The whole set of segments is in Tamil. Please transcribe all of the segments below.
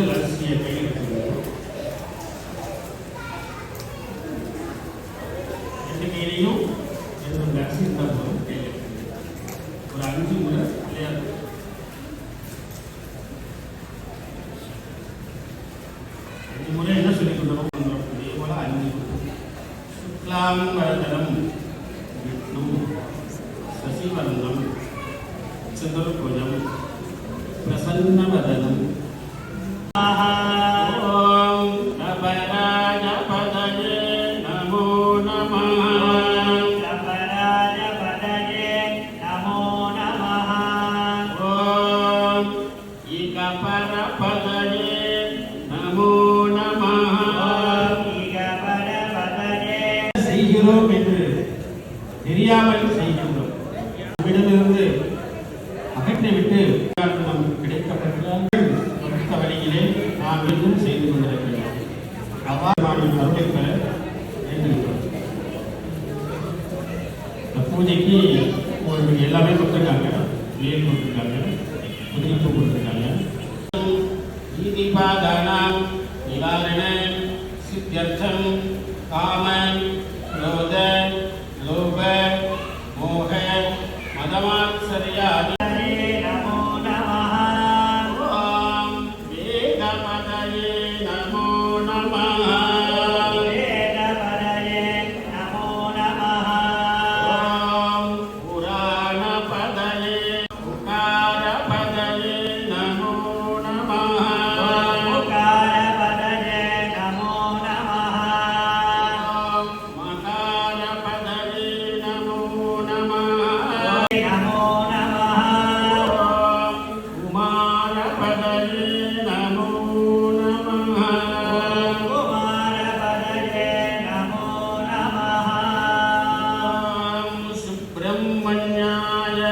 மஞ்சள் அரிசியை கையெழுத்துங்க ரெண்டு கையிலையும் எதுவும் அரிசி இருந்தால் போதும் கையெழுத்துங்க ஒரு அஞ்சு முறை விளையாட்டு அஞ்சு முறை என்ன சொல்லிக் கொண்டோம் அதே போல பிரசன்னவதனம் செய்கிறோம் என்று தெரியாமல் செய்கின்றோம். நம்மிடமிருந்து அகற்றிவிட்டு நமக்கு நாம் மீண்டும் செய்து கொண்டிருக்கிறோம் அவ்வாறு நாம் அருளை பெற வேண்டுகிறோம் இந்த பூஜைக்கு உங்களுக்கு எல்லாமே கொடுத்துருக்காங்க வேல் கொடுத்துருக்காங்க புதியப்பு கொடுத்துருக்காங்க நீதிபாதானாம் நிவாரண சித்தியர்த்தம்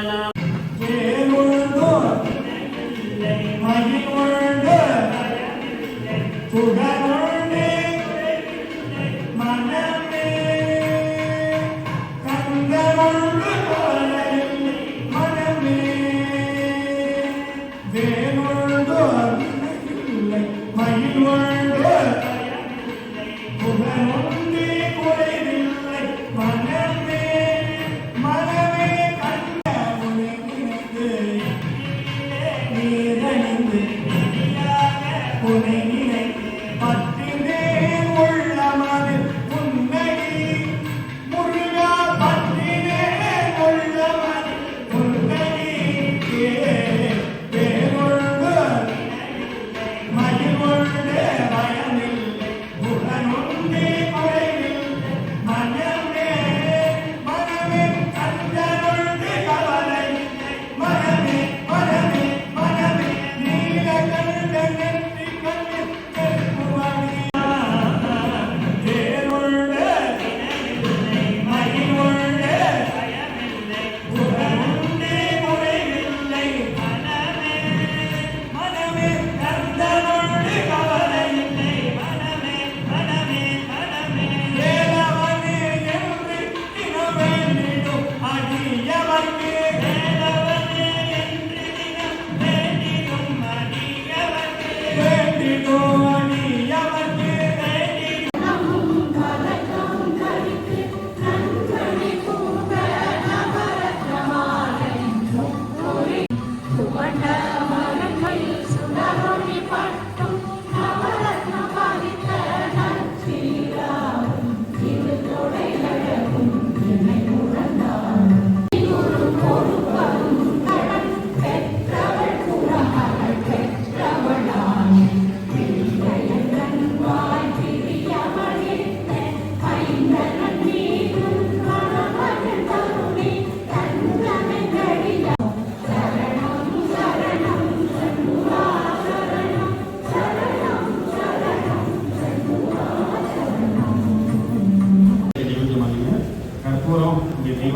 لنا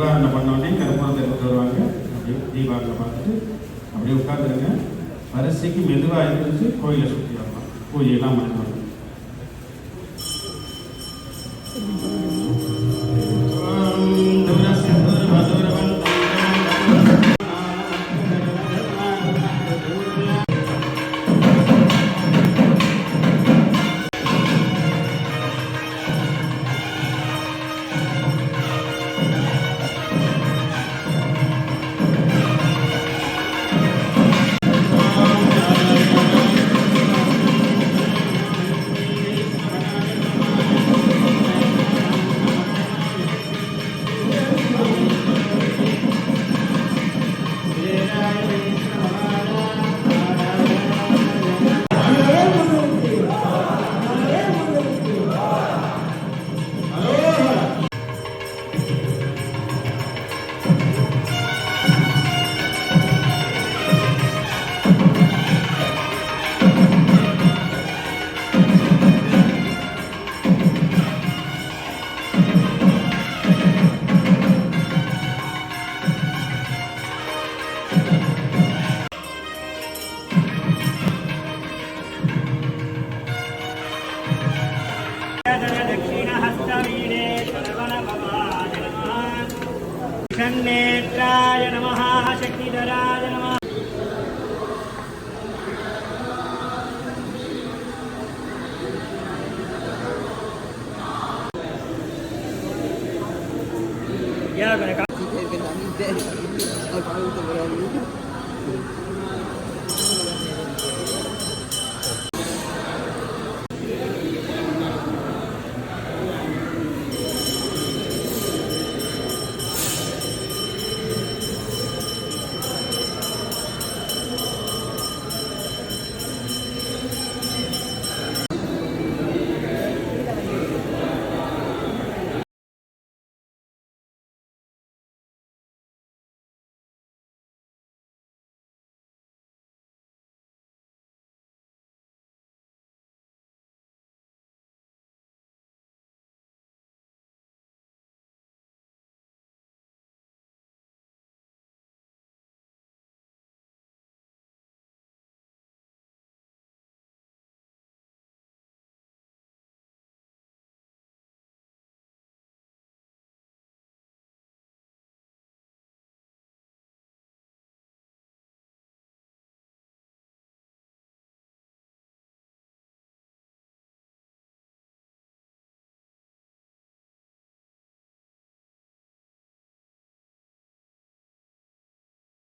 தீபாரணம் பண்ணோடனே கற்பூரத்தை எடுத்து வருவாங்க. அப்படியே தீபாரணம் பார்த்துட்டு அப்படியே உட்காந்துருங்க வரிசைக்கு மெதுவாக எழுந்திரிச்சு கோயிலை சுற்றி வரலாம். பூஜையெல்லாம் பண்ணுவாங்க षण्णेत्राय नमः शक्तिधराय नमः। या